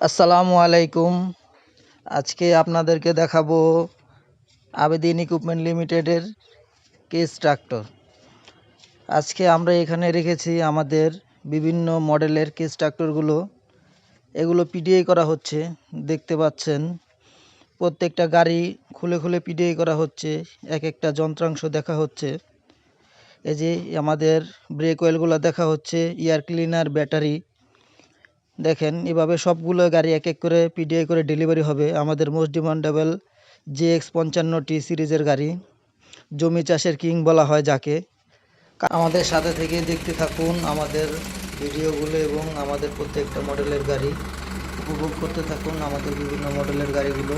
আসসালামু আলাইকুম। আজকে আপনাদেরকে দেখাবো আবেদিন ইকুইপমেন্ট লিমিটেডের কেস ট্রাক্টর আজকে আমরা এখানে রেখেছি আমাদের বিভিন্ন মডেলের কেস ট্রাক্টরগুলো এগুলো পিডিআই করা হচ্ছে, দেখতে পাচ্ছেন। প্রত্যেকটা গাড়ি খুলে খুলে পিডিআই করা হচ্ছে, এক একটা যন্ত্রাংশ দেখা হচ্ছে। এই যে আমাদের ব্রেক অয়েলগুলো দেখা হচ্ছে এয়ার ক্লিনার ব্যাটারি দেখেন, এভাবে সবগুলো গাড়ি এক এক করে পিডিআই করে ডেলিভারি হবে। আমাদের মোস্ট ডিমান্ডেবল জে এক্স পঞ্চান্নটি সিরিজের গাড়ি, জমি চাষের কিং বলা হয় যাকে। আমাদের সাথে থেকে দেখতে থাকুন আমাদের ভিডিওগুলো এবং আমাদের প্রত্যেকটা মডেলের গাড়ি। উপভোগ করতে থাকুন আমাদের বিভিন্ন মডেলের গাড়িগুলো।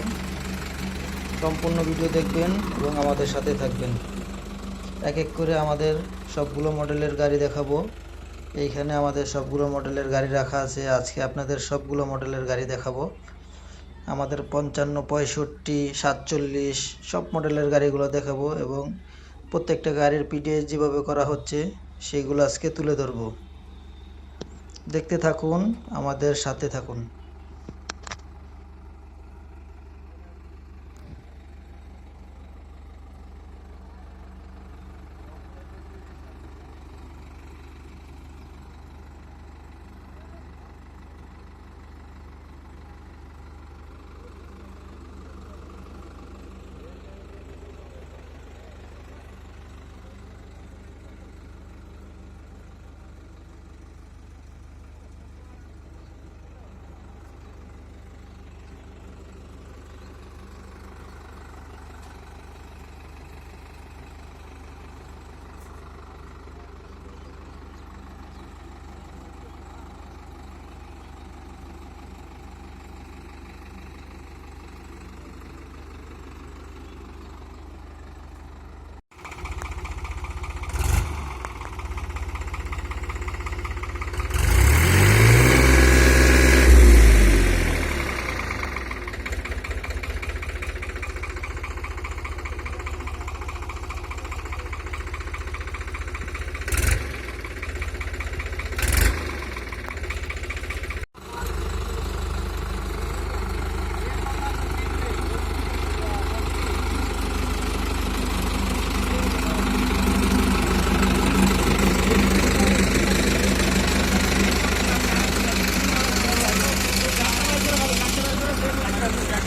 সম্পূর্ণ ভিডিও দেখবেন এবং আমাদের সাথে থাকবেন। এক এক করে আমাদের সবগুলো মডেলের গাড়ি দেখাবো। এইখানে আমাদের সবগুলো মডেলের গাড়ি রাখা আছে। আজকে আপনাদের সবগুলো মডেলের গাড়ি দেখাবো। আমাদের পঞ্চান্ন, পঁয়ষট্টি, সাতচল্লিশ, সব মডেলের গাড়িগুলো দেখাবো এবং প্রত্যেকটা গাড়ির পিডিএস যেভাবে করা হচ্ছে, সেইগুলো আজকে তুলে ধরবো। দেখতে থাকুন, আমাদের সাথে থাকুন।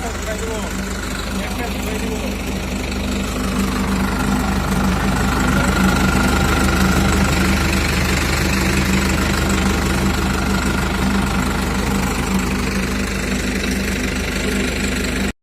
Thank you.